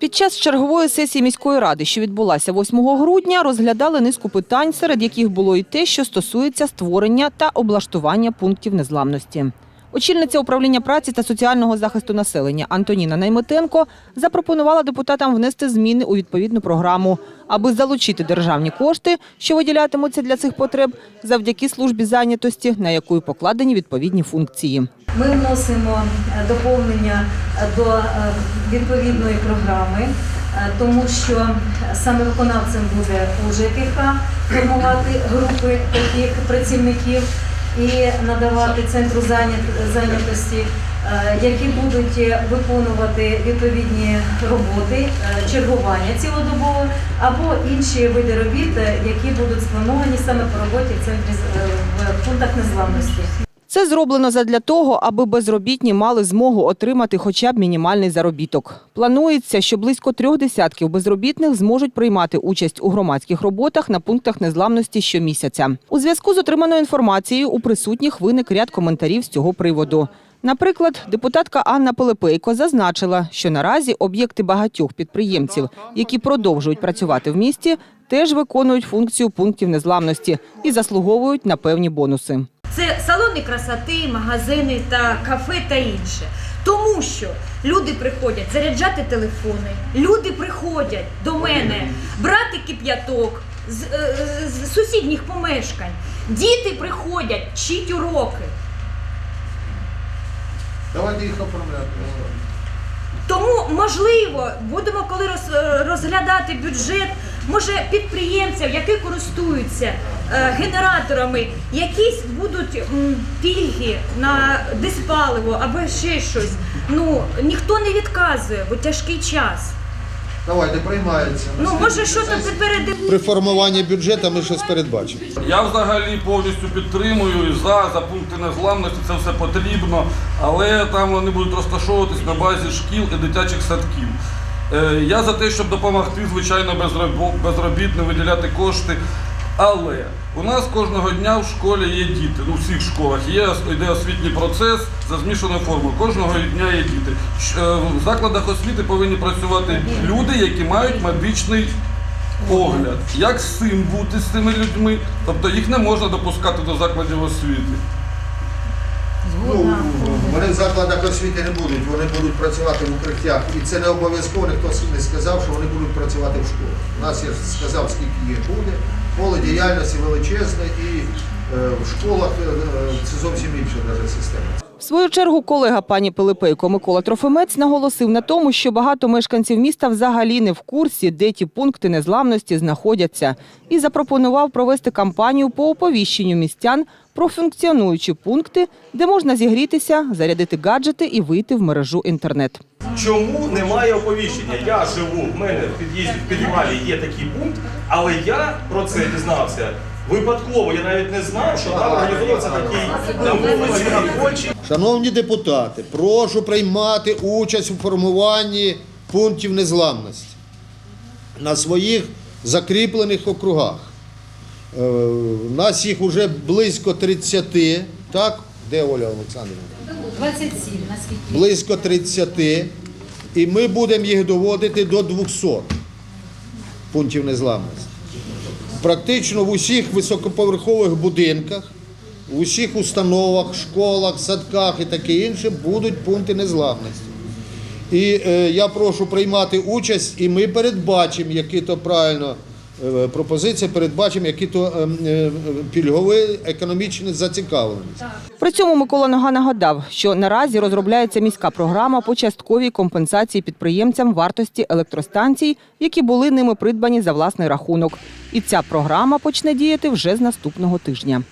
Під час чергової сесії міської ради, що відбулася 8 грудня, розглядали низку питань, серед яких було і те, що стосується створення та облаштування пунктів незламності. Очільниця управління праці та соціального захисту населення Антоніна Найметенко запропонувала депутатам внести зміни у відповідну програму, аби залучити державні кошти, що виділятимуться для цих потреб, завдяки службі зайнятості, на яку покладені відповідні функції. Ми вносимо е, доповнення до е, відповідної програми, е, тому що саме виконавцем буде у ЖКХ формувати групи таких працівників і надавати центру зайнят- зайнятості, е, які будуть виконувати відповідні роботи, е, чергування цілодобове або інші види робіт, е, які будуть сплановані саме по роботі в центрі в пунктах незламності. Це зроблено задля того, аби безробітні мали змогу отримати хоча б мінімальний заробіток. Планується, що близько трьох десятків безробітних зможуть приймати участь у громадських роботах на пунктах незламності щомісяця. У зв'язку з отриманою інформацією у присутніх виник ряд коментарів з цього приводу. Наприклад, депутатка Анна Пилипейко зазначила, що наразі об'єкти багатьох підприємців, які продовжують працювати в місті, теж виконують функцію пунктів незламності і заслуговують на певні бонуси. Це салони красоти, магазини та кафе та інше. Тому що люди приходять заряджати телефони, люди приходять до мене брати кип'яток з, е, з сусідніх помешкань. Діти приходять вчить уроки. Давайте їх оформляти. Тому, можливо, будемо коли роз- е, розглядати бюджет, може підприємців, які користуються е, генераторами, якісь будуть пільги на диспаливо або ще щось. Ну ніхто не відказує, бо тяжкий час. Давайте приймається. Ну може, що то перед При формуванні бюджету ми щось передбачимо. Я взагалі повністю підтримую і за, за пункти незламності, це все потрібно, але там вони будуть розташовуватись на базі шкіл і дитячих садків. Е, Я за те, щоб допомогти, звичайно, безробітним виділяти кошти. Але у нас кожного дня в школі є діти, ну в всіх школах є йде освітній процес за змішаною формою. Кожного дня є діти. Е, В закладах освіти повинні працювати люди, які мають медичний огляд. Як з цим бути з цими людьми? Тобто їх не можна допускати до закладів освіти. Ну, вони в закладах освіти не будуть, вони будуть працювати в укриттях. І це не обов'язково, ніхто не сказав, що вони будуть працювати в школах. У нас я сказав, скільки їх буде. Поле діяльності величезне і е, в школах е, це зовсім інша навіть система. В свою чергу колега пані Пилипейко Микола Трофимець наголосив на тому, що багато мешканців міста взагалі не в курсі, де ті пункти незламності знаходяться, і запропонував провести кампанію по оповіщенню містян про функціонуючі пункти, де можна зігрітися, зарядити гаджети і вийти в мережу інтернет. Чому немає оповіщення? Я живу, в мене в під'їзді в підвалі є такий пункт, але я про це дізнався випадково. Я навіть не знав, що там організовується такий на вулиці на Польщі. Шановні депутати, прошу приймати участь у формуванні пунктів незламності на своїх закріплених округах. Е, У нас їх вже близько 30, так? Де Оля Олександрівна? 27, наскільки. Близько 30. І ми будемо їх доводити до 200 пунктів незламності. Практично в усіх високоповерхових будинках, в усіх установах, школах, садках і таке інше будуть пункти незламності. І е, я прошу приймати участь, і ми передбачимо, які то правильно пропозиції, передбачимо, які то е, е, пільгові економічні зацікавленості. При цьому Микола Нога нагадав, що наразі розробляється міська програма по частковій компенсації підприємцям вартості електростанцій, які були ними придбані за власний рахунок. І ця програма почне діяти вже з наступного тижня.